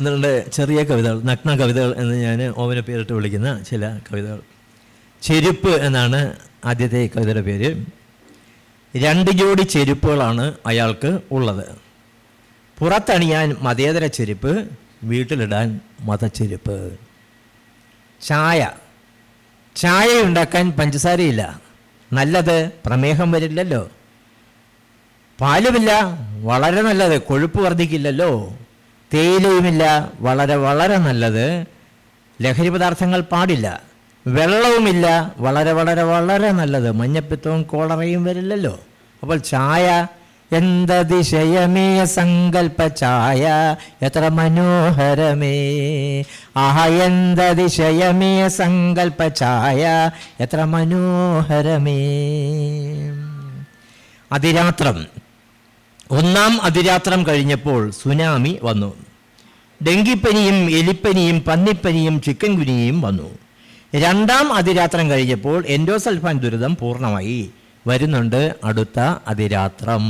നിങ്ങളുടെ ചെറിയ കവിതകൾ നഗ്ന കവിതകൾ എന്ന് ഞാൻ ഓമന പേരിട്ട് വിളിക്കുന്ന ചില കവിതകൾ. ചെരുപ്പ് എന്നാണ് ആദ്യത്തെ കവിതയുടെ പേര്. രണ്ട് ജോഡി ചെരുപ്പുകളാണ് അയാൾക്ക് ഉള്ളത്. പുറത്തണിയാൻ മതേതര ചെരുപ്പ് വീട്ടിലിടാൻ മതച്ചെരുപ്പ്. ചായ. ചായ ഉണ്ടാക്കാൻ പഞ്ചസാരയില്ല. നല്ലത് പ്രമേഹം വരില്ലല്ലോ. പാലുമില്ല. വളരെ നല്ലത്. കൊഴുപ്പ് വർദ്ധിക്കില്ലല്ലോ. തേയിലയുമില്ല. വളരെ വളരെ നല്ലത്. ലഹരി പദാർത്ഥങ്ങൾ പാടില്ല. വെള്ളവുമില്ല. വളരെ വളരെ വളരെ നല്ലത്. മഞ്ഞപ്പിത്തവും കോളറയും വരില്ലല്ലോ. അപ്പോൾ ചായ എന്തതിശയമേ സങ്കല്പ ചായ. എത്ര മനോഹരമേ. ആഹ എന്തതിശയമേ സങ്കല്പ ചായ. എത്ര മനോഹരമേ. അതിരാത്രം ഒന്നാം അതിരാത്രം കഴിഞ്ഞപ്പോൾ സുനാമി വന്നു. ഡെങ്കിപ്പനിയും എലിപ്പനിയും പന്നിപ്പനിയും ചിക്കൻ വന്നു. രണ്ടാം അതിരാത്രം കഴിഞ്ഞപ്പോൾ എൻഡോസൾഫാൻ ദുരിതം പൂർണമായി. വരുന്നുണ്ട് അടുത്ത അതിരാത്രം.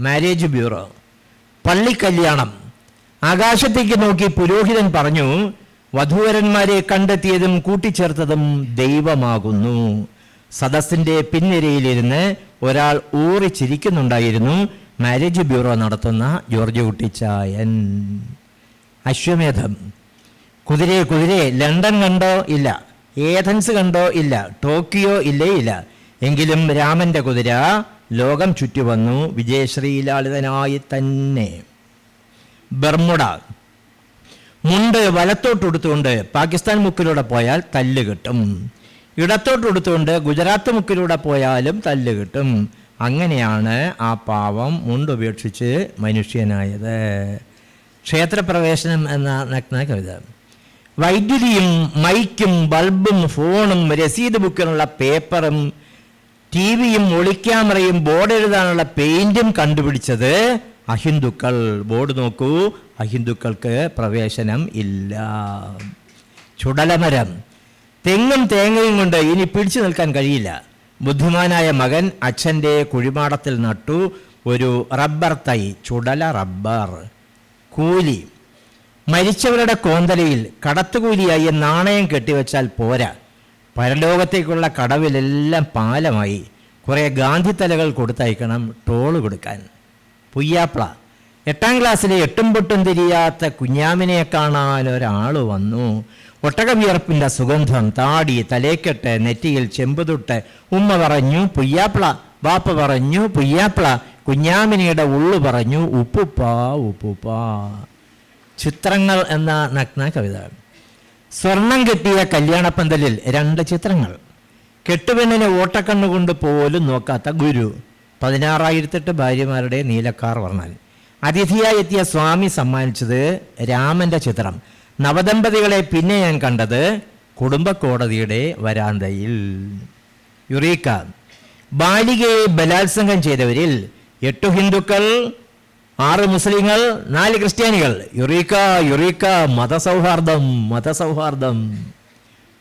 മാരേജ് ബ്യൂറോ പള്ളിക്കല്യാണം ആകാശത്തേക്ക് നോക്കി പുരോഹിതൻ പറഞ്ഞു വധൂവരന്മാരെ കണ്ടെത്തിയതും കൂട്ടിച്ചേർത്തതും ദൈവമാകുന്നു. സദസ്സിന്റെ പിൻനിരയിലിരുന്ന് ഒരാൾ ഊറിച്ചിരിക്കുന്നുണ്ടായിരുന്നു. മാരേജ് ബ്യൂറോ നടത്തുന്ന ജോർജ് കുട്ടിച്ചായൻ. അശ്വമേധം. കുതിരയെ കുതിരയെ ലണ്ടൻ കണ്ടോ ഇല്ല. ഏഥൻസ് കണ്ടോ ഇല്ല. ടോക്കിയോ ഇല്ലേ ഇല്ല. എങ്കിലും രാമന്റെ കുതിര ലോകം ചുറ്റിവന്നു വിജയശ്രീലാളിതനായി തന്നെ. ബർമുഡ. മുണ്ട് വലത്തോട്ടെടുത്തുകൊണ്ട് പാകിസ്ഥാൻ മുക്കിലൂടെ പോയാൽ തല്ല് കിട്ടും. ഇടത്തോട്ടെടുത്തുകൊണ്ട് ഗുജറാത്ത് മുക്കിലൂടെ പോയാലും തല്ല് കിട്ടും. അങ്ങനെയാണ് ആ പാവം മുണ്ടുപേക്ഷിച്ച് മനുഷ്യനായത്. ക്ഷേത്രപ്രവേശനം എന്ന നഗ്ന കവിത. വൈദ്യുതിയും മൈക്കും ബൾബും ഫോണും രസീത് ബുക്കിനുള്ള പേപ്പറും ടി വിയും ഒളിക്യാമറയും ബോർഡ് എഴുതാനുള്ള പെയിന്റും കണ്ടുപിടിച്ചത് അഹിന്ദുക്കൾ. ബോർഡ് നോക്കൂ അഹിന്ദുക്കൾക്ക് പ്രവേശനം ഇല്ല. ചുടലമരം. തെങ്ങും തേങ്ങയും കൊണ്ട് ഇനി പിടിച്ചു നിൽക്കാൻ കഴിയില്ല. ബുദ്ധിമാനായ മകൻ അച്ഛന്റെ കുഴിമാടത്തിൽ നട്ടു ഒരു റബ്ബർ തൈ ചുടല റബ്ബർ. കൂലി. മരിച്ചവരുടെ കോന്തലയിൽ കടത്തുകൂലിയായി നാണയം കെട്ടിവെച്ചാൽ പോരാ. പരലോകത്തേക്കുള്ള കടവിലെല്ലാം പാലമായി. കുറേ ഗാന്ധിത്തലകൾ കൊടുത്തയക്കണം ടോൾ കൊടുക്കാൻ. പുയ്യാപ്ല. എട്ടാം ക്ലാസ്സിലെ എട്ടും പൊട്ടും തിരിയാത്ത കുഞ്ഞാമിനെ കാണാൻ ഒരാൾ വന്നു. ഒട്ടകവിയർപ്പിന്റെ സുഗന്ധം താടി തലേക്കെട്ട് നെറ്റിയിൽ ചെമ്പുതൊട്ട് ഉമ്മ പറഞ്ഞു പുയ്യാപ്ല ബാപ്പ പറഞ്ഞു പുയ്യാപ്ല കുഞ്ഞാമിനിയുടെ ഉള്ളു പറഞ്ഞു ഉപ്പുപ്പാ ഉപ്പുപ്പാ. ചിത്രങ്ങൾ എന്ന നഗ്ന കവിത. സ്വർണം കെട്ടിയ കല്യാണപ്പന്തലിൽ രണ്ട് ചിത്രങ്ങൾ. കെട്ടുപെണ്ണിനെ ഓട്ടക്കണ്ണുകൊണ്ട് പോലും നോക്കാത്ത ഗുരു. പതിനാറായിരത്തെട്ട് ഭാര്യമാരുടെ നീലക്കാർ വർണൻ. അതിഥിയായി എത്തിയ സ്വാമി സമ്മാനിച്ചത് രാമന്റെ ചിത്രം. നവദമ്പതികളെ പിന്നെ ഞാൻ കണ്ടത് കുടുംബക്കോടതിയുടെ വരാന്തയിൽ. യുറീക്ക ബാലികയെ ബലാത്സംഗം ചെയ്തവരിൽ എട്ടു ഹിന്ദുക്കൾ ആറ് മുസ്ലിങ്ങൾ നാല് ക്രിസ്ത്യാനികൾ. യുറീക്ക യുറീക്ക മതസൗഹാർദ്ദം മതസൗഹാർദ്ദം.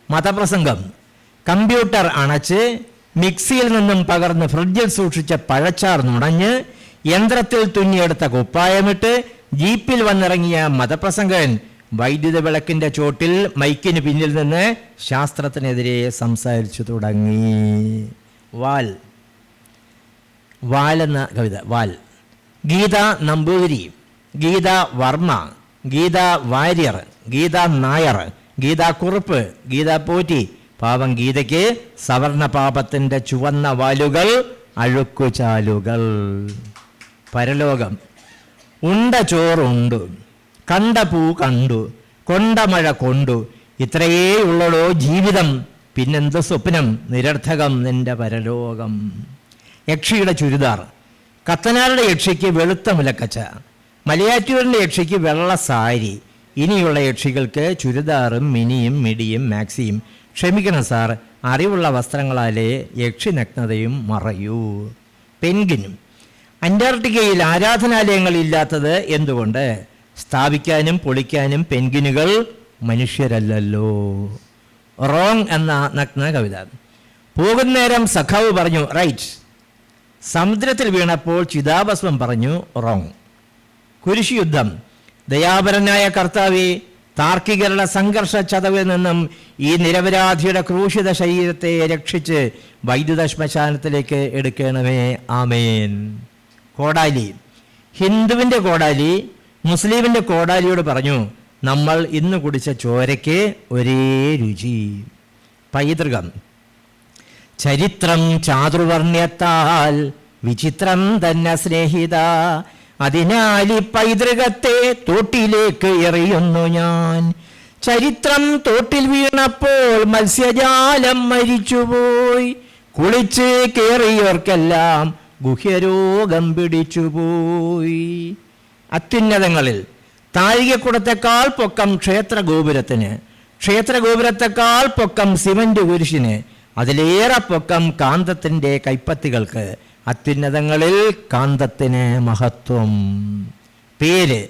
മതപ്രസംഗം കമ്പ്യൂട്ടർ അണച്ച് മിക്സിയിൽ നിന്നും പകർന്ന് ഫ്രിഡ്ജിൽ സൂക്ഷിച്ച പഴച്ചാർ നുണഞ്ഞ് യന്ത്രത്തിൽ തുന്നിയെടുത്ത കുപ്പായമിട്ട് ജീപ്പിൽ വന്നിറങ്ങിയ മതപ്രസംഗകൻ വൈദ്യുത വിളക്കിന്റെ ചോട്ടിൽ മൈക്കിന് പിന്നിൽ നിന്ന് ശാസ്ത്രത്തിനെതിരെ സംസാരിച്ചു തുടങ്ങി. വാൽ. വാൽ എന്ന കവിത. വാൽ. ഗീത നമ്പൂതിരി. ഗീത വർമ്മ. ഗീത വാര്യർ. ഗീത നായർ. ഗീത കുറുപ്പ്. ഗീത പോറ്റി. പാവം ഗീതയ്ക്ക് സവർണ പാപത്തിന്റെ ചുവന്ന വാലുകൾ അഴുക്കുചാലുകൾ. പരലോകം. ഉണ്ട ചോറുണ്ടു. കണ്ട പൂ കണ്ടു കൊണ്ട മഴ കൊണ്ടു. ഇത്രയേ ഉള്ളടോ ജീവിതം പിന്നെന്ത് സ്വപ്നം നിരർത്ഥകം നിന്റെ പരലോകം. യക്ഷിയുടെ ചുരിദാർ. കത്തനാരുടെ യക്ഷിക്ക് വെളുത്ത മുലക്കച്ച. മലയാറ്റൂരിന്റെ യക്ഷിക്ക് വെള്ള സാരി. ഇനിയുള്ള യക്ഷികൾക്ക് ചുരിദാറും മിനിയും മിടിയും മാക്സിയും. ക്ഷമിക്കണം സാർ അറിവുള്ള വസ്ത്രങ്ങളാലേ യക്ഷി നഗ്നതയും മറയൂ. പെൻഗിനും. അന്റാർട്ടിക്കയിൽ ആരാധനാലയങ്ങളില്ലാത്തത് എന്തുകൊണ്ട്? സ്ഥാപിക്കാനും പൊളിക്കാനും പെൻഗിനുകൾ മനുഷ്യരല്ലല്ലോ. റോങ് എന്ന നഗ്ന കവിത. പോകുന്നേരം സഖാവ് പറഞ്ഞു റൈറ്റ്. സമുദ്രത്തിൽ വീണപ്പോൾ ചിതാഭസ്മം പറഞ്ഞു റോങ്. കുരിശ് യുദ്ധം. ദയാപരനായ കർത്താവെ താർക്കികരുടെ സംഘർഷ ചതവിൽ നിന്നും ഈ നിരപരാധിയുടെ ക്രൂശിത ശരീരത്തെ രക്ഷിച്ച് വൈദ്യുത ശ്മശാനത്തിലേക്ക് എടുക്കണമേ. ആമേൻ. കോടാലി. ഹിന്ദുവിന്റെ കോടാലി മുസ്ലിമിന്റെ കോടാലിയോട് പറഞ്ഞു നമ്മൾ ഇന്ന് കുടിച്ച ചോരയ്ക്ക് ഒരേ രുചി. പൈതൃകം. ചരിത്രം ചാതുർവർണ്യത്താൽ വിചിത്രം തന്നെ സ്നേഹിത. അതിനാൽ ഈ പൈതൃകത്തെ തോട്ടിലേക്ക് എറിയുന്നു ഞാൻ. ചരിത്രം തോട്ടിൽ വീണപ്പോൾ മത്സ്യജാലം മരിച്ചുപോയി. കുളിച്ച് കേറിയവർക്കെല്ലാം ഗുഹ്യരോഗം പിടിച്ചുപോയി. അത്യുന്നതങ്ങളിൽ. താഴികക്കുടത്തെക്കാൾ പൊക്കം ക്ഷേത്ര ഗോപുരത്തിന് ക്ഷേത്ര ഗോപുരത്തെക്കാൾ പൊക്കം സിമന്റ് കുരിശിന് അതിലേറെ പൊക്കം കാന്തത്തിന്റെ കൈപ്പത്തികൾക്ക്. അത്യുന്നതങ്ങളിൽ കാന്തത്തിന് മഹത്വം. പേര്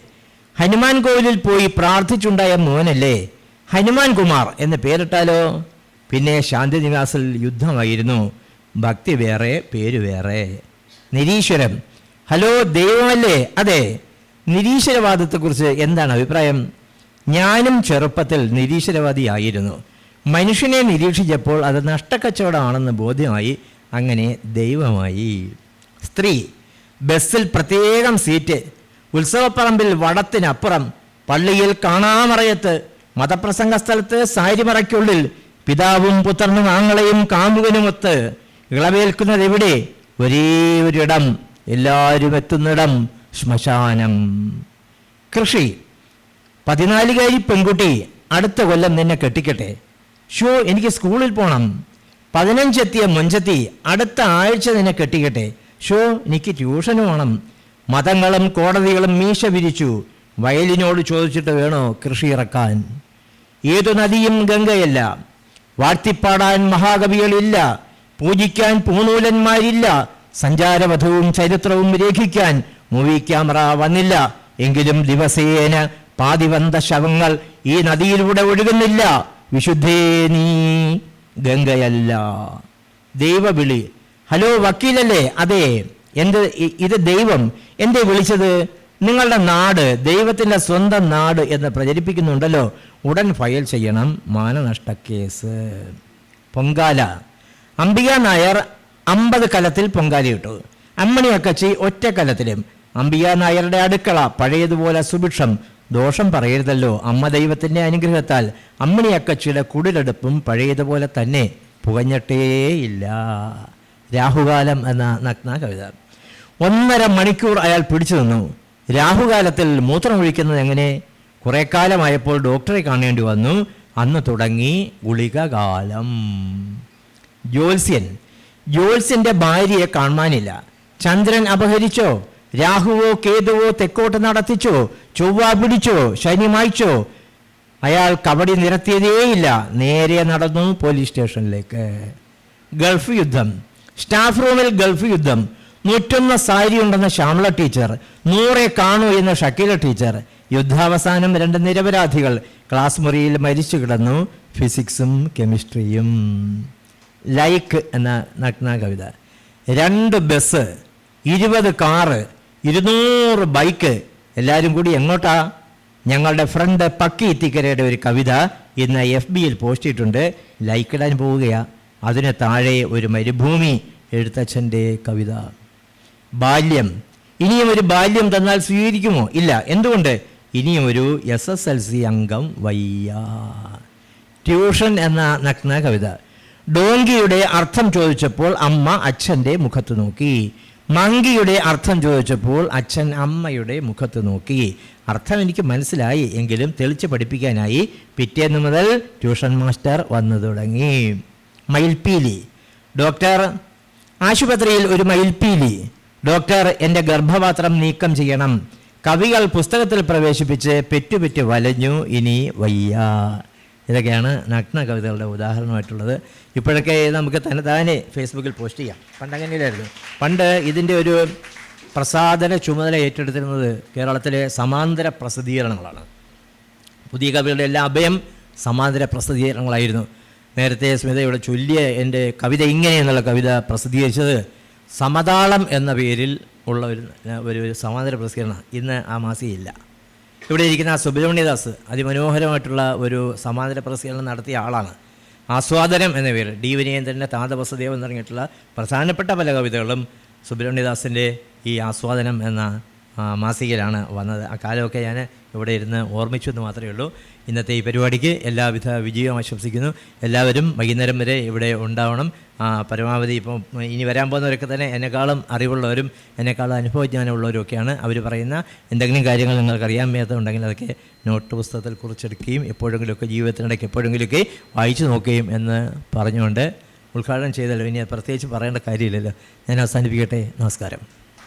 ഹനുമാൻ കോവിലിൽ പോയി പ്രാർത്ഥിച്ചുണ്ടായ മോനല്ലേ? ഹനുമാൻ കുമാർ എന്ന് പേരിട്ടാലോ? പിന്നെ ശാന്തിനിവാസിൽ യുദ്ധമായിരുന്നു. ഭക്തി വേറെ പേര് വേറെ. നിരീശ്വരം ഹലോ ദൈവമല്ലേ? അതെ നിരീശ്വരവാദത്തെക്കുറിച്ച് എന്താണ് അഭിപ്രായം? ഞാനും ചെറുപ്പത്തിൽ നിരീശ്വരവാദിയായിരുന്നു. മനുഷ്യനെ നിരീക്ഷിച്ചപ്പോൾ അത് നഷ്ടക്കച്ചവടമാണെന്ന് ബോധ്യമായി അങ്ങനെ ദൈവമായി. സ്ത്രീ ബസ്സിൽ പ്രത്യേകം സീറ്റ് ഉത്സവപ്പറമ്പിൽ വടത്തിനപ്പുറം പള്ളിയിൽ കാണാമറയത്ത് മതപ്രസംഗ സ്ഥലത്ത് സാരിമറയ്ക്കുള്ളിൽ പിതാവും പുത്രനും ആങ്ങളെയും കാമുകനുമൊത്ത് ഇളവേൽക്കുന്നത് എവിടെ ഒരേ ഒരിടം എല്ലാവരും എത്തുന്നിടം. ശ്മശാനം. കൃഷി. പതിനാലുകാരി പെൺകുട്ടി അടുത്ത കൊല്ലം നിന്നെ കെട്ടിക്കട്ടെ. ഷോ എനിക്ക് സ്കൂളിൽ പോകണം പതിനഞ്ചെത്തിയ മുഞ്ചത്തി അടുത്ത ആഴ്ച നിന്നെ കെട്ടിക്കട്ടെ. ഷോ എനിക്ക് ട്യൂഷന് പോകണം മതങ്ങളും കോടതികളും മീശ വിരിച്ചു. വയലിനോട് ചോദിച്ചിട്ട് വേണോ കൃഷി ഇറക്കാൻ? ഏതു നദിയും ഗംഗയല്ല. വാഴ്ത്തിപ്പാടാൻ മഹാകവികളില്ല. പൂജിക്കാൻ പൂനൂലന്മാരില്ല. സഞ്ചാരവധവും ചരിത്രവും രേഖിക്കാൻ മൂവി ക്യാമറ വന്നില്ല. എങ്കിലും ദിവസേന പാതിവന്ത ശവങ്ങൾ ഈ നദിയിലൂടെ ഒഴുകുന്നില്ല. വിശുദ്ധേ നീ ഗംഗയല്ല. ദൈവവിളി. ഹലോ വക്കീലല്ലേ? അതെ. എന്ത് ഇത് ദൈവം. എന്തേ വിളിച്ചത്? നിങ്ങളുടെ നാട് ദൈവത്തിന്റെ സ്വന്തം നാട് എന്ന് പ്രചരിപ്പിക്കുന്നുണ്ടല്ലോ. ഉടൻ ഫയൽ ചെയ്യണം. മാനനഷ്ട കേസ്. പൊങ്കാല. അംബിക നായർ അമ്പത് കലത്തിൽ പൊങ്കാലയിട്ടു. അമ്മണി അക്കച്ചി ഒറ്റ കലത്തിലും അംബിക നായരുടെ അടുക്കള പഴയതുപോലെ സുഭിക്ഷം. ദോഷം പറയരുതല്ലോ അമ്മ ദൈവത്തിന്റെ അനുഗ്രഹത്താൽ. അമ്മിണി അക്കച്ചിയുടെ കുടിലെടുപ്പും പഴയതുപോലെ തന്നെ പുകഞ്ഞിട്ടേയില്ല രാഹുകാലം എന്ന നഗ്ന കവിത. ഒന്നര മണിക്കൂർ അയാൾ പിടിച്ചു നിന്നു. രാഹുകാലത്തിൽ മൂത്രമൊഴിക്കുന്നത് എങ്ങനെ? കുറെ കാലമായപ്പോൾ ഡോക്ടറെ കാണേണ്ടി വന്നു. അന്ന് തുടങ്ങി ഗുളികകാലം. ജ്യോത്സ്യൻ. ജ്യോത്സ്യന്റെ ഭാര്യയെ കാണാനില്ല ചന്ദ്രൻ അപഹരിച്ചോ? രാഹുവോ കേതുവോ തെക്കോട്ട് നടത്തിച്ചോ ചൊവ്വ പിടിച്ചോ ശനി മായ്ച്ചോ. അയാൾ കബഡി നിരത്തിയതേയില്ല നേരെ നടന്നു പോലീസ് സ്റ്റേഷനിലേക്ക്. ഗൾഫ് യുദ്ധം. സ്റ്റാഫ് റൂമിൽ ഗൾഫ് യുദ്ധം. നൂറ്റൊന്ന് സാരി ഉണ്ടെന്ന ശ്യാമള ടീച്ചർ നൂറെ കാണൂ എന്ന ഷക്കീല ടീച്ചർ. യുദ്ധാവസാനം രണ്ട് നിരപരാധികൾ. ക്ലാസ് മുറിയിൽ മരിച്ചു കിടന്നു ഫിസിക്സും കെമിസ്ട്രിയും. ലൈക്ക് എന്ന നഗ്ന കവിത രണ്ട് ബസ് ഇരുപത് കാറ് ഇരുന്നൂറ് ബൈക്ക് എല്ലാവരും കൂടി എങ്ങോട്ടാ? ഞങ്ങളുടെ ഫ്രണ്ട് പക്കി ഇത്തിക്കരയുടെ ഒരു കവിത ഇന്ന് എഫ് ബിയിൽ പോസ്റ്റ് ചെയ്തിട്ടുണ്ട് ലൈക്ക് ഇടാൻ പോവുകയാ. അതിന് താഴെ ഒരു മരുഭൂമി എഴുത്തച്ഛന്റെ കവിത. ബാല്യം. ഇനിയും ഒരു ബാല്യം തന്നാൽ സ്വീകരിക്കുമോ? ഇല്ല. എന്തുകൊണ്ട്? ഇനിയും ഒരു എസ് എസ് എൽ സി അംഗം വയ്യ. ട്യൂഷൻ എന്ന നഗ്ന കവിത. ഡോങ്കിയുടെ അർത്ഥം ചോദിച്ചപ്പോൾ അമ്മ അച്ഛന്റെ മുഖത്ത് നോക്കി. മങ്കിയുടെ അർത്ഥം ചോദിച്ചപ്പോൾ അച്ഛൻ അമ്മയുടെ മുഖത്ത് നോക്കി. അർത്ഥം എനിക്ക് മനസ്സിലായി എങ്കിലും തെളിച്ച് പഠിപ്പിക്കാനായി പിറ്റേന്ന് മുതൽ ട്യൂഷൻ മാസ്റ്റർ വന്നു തുടങ്ങി. മയിൽപ്പീലി. ഡോക്ടർ ആശുപത്രിയിൽ ഒരു മയിൽപ്പീലി. ഡോക്ടർ എന്റെ ഗർഭപാത്രം നീക്കം ചെയ്യണം. കവികൾ പുസ്തകത്തിൽ പ്രവേശിപ്പിച്ച് പെറ്റുപെറ്റു വലഞ്ഞു. ഇനി വയ്യ. ഇതൊക്കെയാണ് നഗ്ന കവിതകളുടെ ഉദാഹരണമായിട്ടുള്ളത്. ഇപ്പോഴൊക്കെ നമുക്ക് തന്നെ താനെ ഫേസ്ബുക്കിൽ പോസ്റ്റ് ചെയ്യാം. പണ്ട് അങ്ങനെയില്ലായിരുന്നു. പണ്ട് ഇതിന്റെ ഒരു പ്രസാധന ചുമതല ഏറ്റെടുത്തിരുന്നത് കേരളത്തിലെ സമാന്തര പ്രസിദ്ധീകരണങ്ങളാണ്. പുതിയ കവികളുടെ എല്ലാ അഭയം സമാന്തര പ്രസിദ്ധീകരണങ്ങളായിരുന്നു. നേരത്തെ സ്മിതയുടെ ചൊല്ലിയ എന്റെ കവിത ഇങ്ങനെ എന്നുള്ള കവിത പ്രസിദ്ധീകരിച്ചത് സമതാളം എന്ന പേരിൽ ഉള്ള ഒരു ഒരു സമാന്തര പ്രസിദ്ധീകരണം. ഇന്ന് ആ മാസികയില്ല. ഇവിടെ ഇരിക്കുന്ന സുബ്രഹ്മണ്യദാസ് അതിമനോഹരമായിട്ടുള്ള ഒരു സമാന്തര പ്രസിദ്ധീകരണം നടത്തിയ ആളാണ്. ആസ്വാദനം എന്ന പേര് ഡി വിനയേന്ദ്രന്റെ താതവസദേവ് എന്നിറങ്ങിയിട്ടുള്ള പ്രധാനപ്പെട്ട പല കവിതകളും സുബ്രഹ്മണ്യദാസിന്റെ ഈ ആസ്വാദനം എന്ന മാസികയിലാണ് വന്നത്. ആ കാലമൊക്കെ ഞാൻ ഇവിടെ ഇരുന്ന് ഓർമ്മിച്ചു എന്ന് മാത്രമേ ഉള്ളൂ. ഇന്നത്തെ ഈ പരിപാടിക്ക് എല്ലാവിധ വിജയവും ആശംസിക്കുന്നു. എല്ലാവരും വൈകുന്നേരം വരെ ഇവിടെ ഉണ്ടാവണം. പരമാവധി ഇപ്പം ഇനി വരാൻ പോകുന്നവരൊക്കെ തന്നെ എന്നെക്കാളും അറിവുള്ളവരും എന്നെക്കാളും അനുഭവജ്ഞാനമുള്ളവരും ഒക്കെയാണ് അവർ പറയുന്ന എന്തെങ്കിലും കാര്യങ്ങൾ നിങ്ങൾക്ക് അറിയാൻ മേത്തുണ്ടെങ്കിൽ അതൊക്കെ നോട്ട് പുസ്തകത്തിൽ കുറിച്ചെടുക്കുകയും എപ്പോഴെങ്കിലുമൊക്കെ ജീവിതത്തിനിടയ്ക്ക് എപ്പോഴെങ്കിലുമൊക്കെ വായിച്ചു നോക്കുകയും എന്ന് പറഞ്ഞുകൊണ്ട് ഉദ്ഘാടനം ചെയ്തല്ലോ ഇനി പ്രത്യേകിച്ച് പറയേണ്ട കാര്യമില്ലല്ലോ. ഞാൻ അവസാനിപ്പിക്കട്ടെ. നമസ്കാരം.